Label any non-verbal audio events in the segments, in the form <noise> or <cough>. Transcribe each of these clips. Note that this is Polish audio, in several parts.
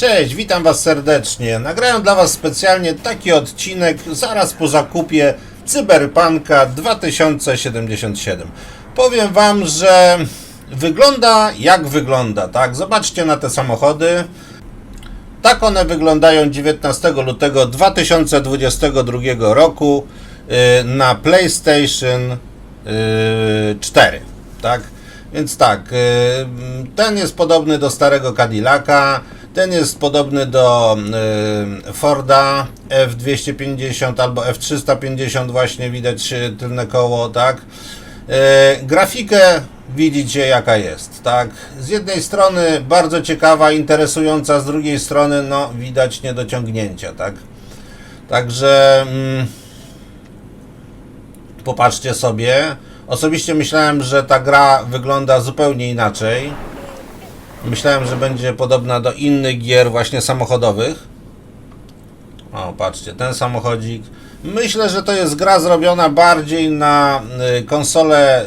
Cześć, witam Was serdecznie. Nagrałem dla Was specjalnie taki odcinek zaraz po zakupie Cyberpunka 2077. Powiem Wam, że wygląda jak wygląda, tak? Zobaczcie na te samochody. Tak one wyglądają 19 lutego 2022 roku y, na PlayStation y, 4, tak? Więc tak, y, ten jest podobny do starego Cadillaca, ten jest podobny do y, Forda F250 albo F350 właśnie widać tylne koło, tak? Y, grafikę widzicie jaka jest, tak? Z jednej strony bardzo ciekawa, interesująca, z drugiej strony no widać niedociągnięcia, tak? Także mm, popatrzcie sobie. Osobiście myślałem, że ta gra wygląda zupełnie inaczej. Myślałem, że będzie podobna do innych gier właśnie samochodowych. O, patrzcie, ten samochodzik. Myślę, że to jest gra zrobiona bardziej na y, konsole y,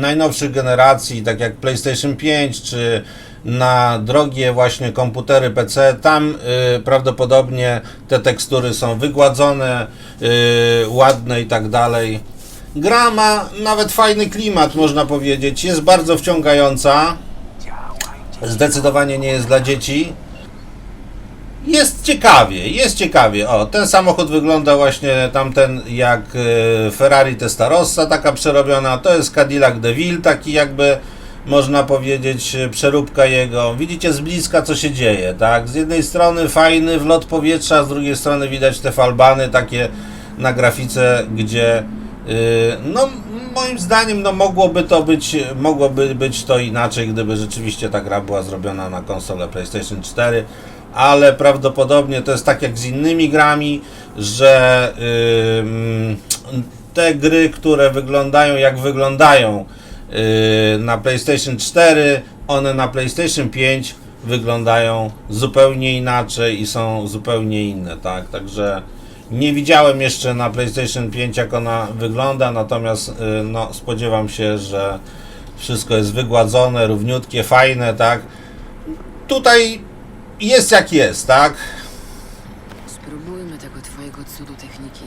najnowszych generacji, tak jak PlayStation 5, czy na drogie właśnie komputery PC. Tam y, prawdopodobnie te tekstury są wygładzone, ładne i tak dalej. Gra ma nawet fajny klimat, można powiedzieć. Jest bardzo wciągająca. Zdecydowanie nie jest dla dzieci. Jest ciekawie, jest ciekawie. O, ten samochód wygląda właśnie tamten jak e, Ferrari Testarossa, taka przerobiona. To jest Cadillac DeVille, taki jakby można powiedzieć e, przeróbka jego. Widzicie z bliska co się dzieje, tak? Z jednej strony fajny wlot powietrza, z drugiej strony widać te falbany takie na grafice, gdzie yy, no moim zdaniem no mogłoby to być mogłoby być to inaczej, gdyby rzeczywiście ta gra była zrobiona na konsolę PlayStation 4 ale prawdopodobnie to jest tak jak z innymi grami, że ym, te gry, które wyglądają jak wyglądają yy, na PlayStation 4, one na PlayStation 5 wyglądają zupełnie inaczej i są zupełnie inne, tak? Także nie widziałem jeszcze na PlayStation 5 jak ona wygląda, natomiast yy, no, spodziewam się, że wszystko jest wygładzone, równiutkie, fajne, tak? Tutaj jest jak jest, tak? Spróbujmy tego twojego cudu techniki.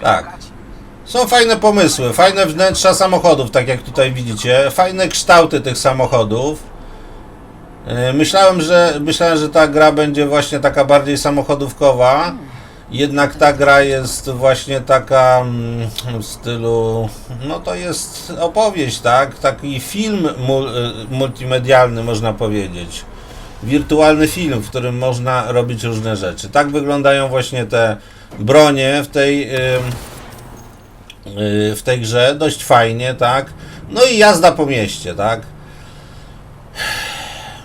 Tak. Są fajne pomysły, fajne wnętrza samochodów, tak jak tutaj widzicie, fajne kształty tych samochodów. Yy, Myślałem, że myślałem, że ta gra będzie właśnie taka bardziej samochodówkowa. Jednak ta gra jest właśnie taka mm, w stylu, no to jest opowieść, tak? Taki film y, multimedialny można powiedzieć. Wirtualny film, w którym można robić różne rzeczy. Tak wyglądają właśnie te bronie w tej y, w tej grze, dość fajnie, tak? No i jazda po mieście, tak?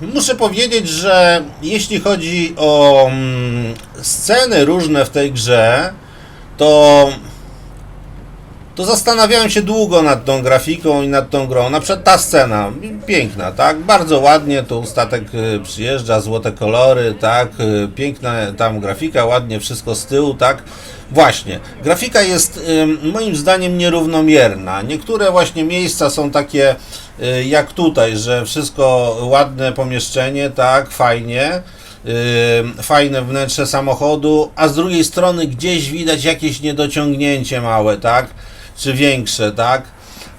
Muszę powiedzieć, że jeśli chodzi o mm, sceny różne w tej grze, to to zastanawiałem się długo nad tą grafiką i nad tą grą. Na przykład ta scena, piękna, tak? Bardzo ładnie, tu statek y, przyjeżdża, złote kolory, tak? Y, Piękna tam grafika, ładnie wszystko z tyłu, tak? Właśnie, grafika jest moim zdaniem nierównomierna. Niektóre właśnie miejsca są takie y, jak tutaj, że wszystko ładne pomieszczenie, tak? Fajnie. Fajne wnętrze samochodu, a z drugiej strony gdzieś widać jakieś niedociągnięcie małe, tak? Czy większe, tak?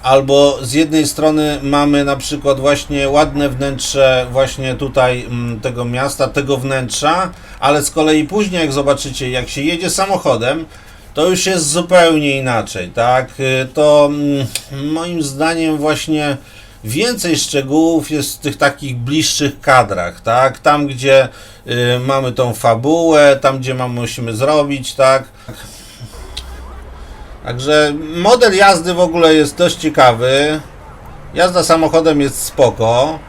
Albo z jednej strony mamy na przykład właśnie ładne wnętrze właśnie tutaj mm, tego miasta, tego wnętrza, ale z kolei później jak zobaczycie, jak się jedzie samochodem, to już jest zupełnie inaczej, tak? Yy, To mm, moim zdaniem właśnie więcej szczegółów jest w tych takich bliższych kadrach, tak? Tam, gdzie y, mamy tą fabułę, tam, gdzie mamy, musimy zrobić, tak? Także model jazdy w ogóle jest dość ciekawy. Jazda samochodem jest spoko.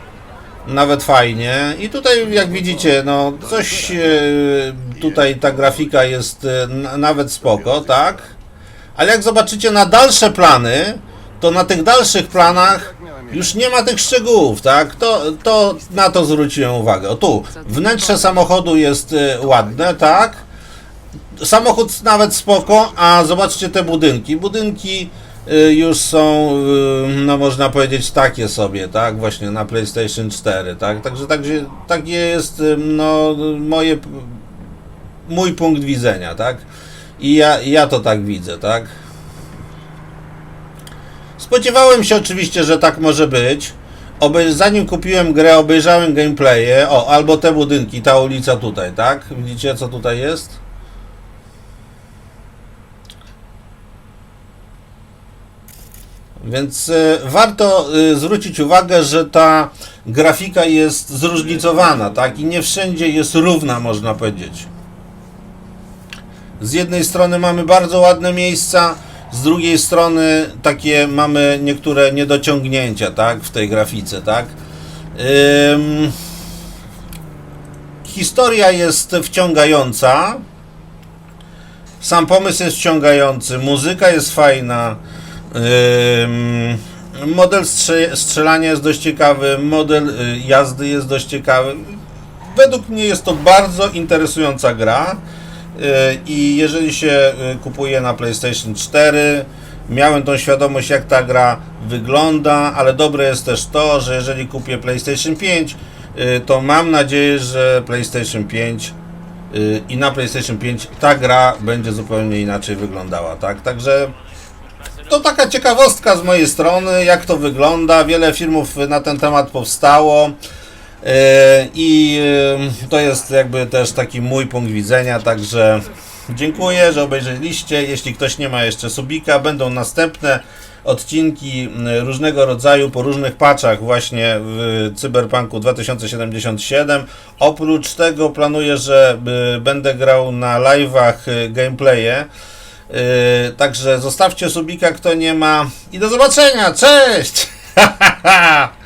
Nawet fajnie. I tutaj, jak widzicie, no coś y, tutaj ta grafika jest n- nawet spoko, tak? Ale jak zobaczycie na dalsze plany, to na tych dalszych planach już nie ma tych szczegółów, tak? To, to na to zwróciłem uwagę. O tu, wnętrze samochodu jest y, ładne, tak? Samochód nawet spoko, a zobaczcie te budynki. Budynki y, już są, y, no można powiedzieć, takie sobie, tak, właśnie na PlayStation 4, tak, także także takie jest, no, moje, mój punkt widzenia, tak, i ja, ja to tak widzę, tak. Spodziewałem się oczywiście, że tak może być. Obej- zanim kupiłem grę, obejrzałem gameplaye. O, albo te budynki, ta ulica tutaj, tak? Widzicie, co tutaj jest? Więc y, warto y, zwrócić uwagę, że ta grafika jest zróżnicowana, tak? I nie wszędzie jest równa, można powiedzieć. Z jednej strony mamy bardzo ładne miejsca, z drugiej strony takie mamy niektóre niedociągnięcia, tak, w tej grafice, tak. Ym, historia jest wciągająca. Sam pomysł jest wciągający, muzyka jest fajna. Model strze- strzelania jest dość ciekawy, model y, jazdy jest dość ciekawy. Według mnie jest to bardzo interesująca gra. Y, I jeżeli się y, kupuje na PlayStation 4, miałem tą świadomość, jak ta gra wygląda, ale dobre jest też to, że jeżeli kupię PlayStation 5, y, to mam nadzieję, że PlayStation 5 y, i na PlayStation 5 ta gra będzie zupełnie inaczej wyglądała, tak? Także to taka ciekawostka z mojej strony, jak to wygląda. Wiele filmów na ten temat powstało. E, I e, to jest jakby też taki mój punkt widzenia, także dziękuję, że obejrzeliście. Jeśli ktoś nie ma jeszcze subika, będą następne odcinki m, różnego rodzaju po różnych patchach właśnie w Cyberpunku 2077. Oprócz tego planuję, że będę grał na live'ach gameplaye. Yy, także zostawcie subika, kto nie ma. I do zobaczenia. Cześć! <laughs>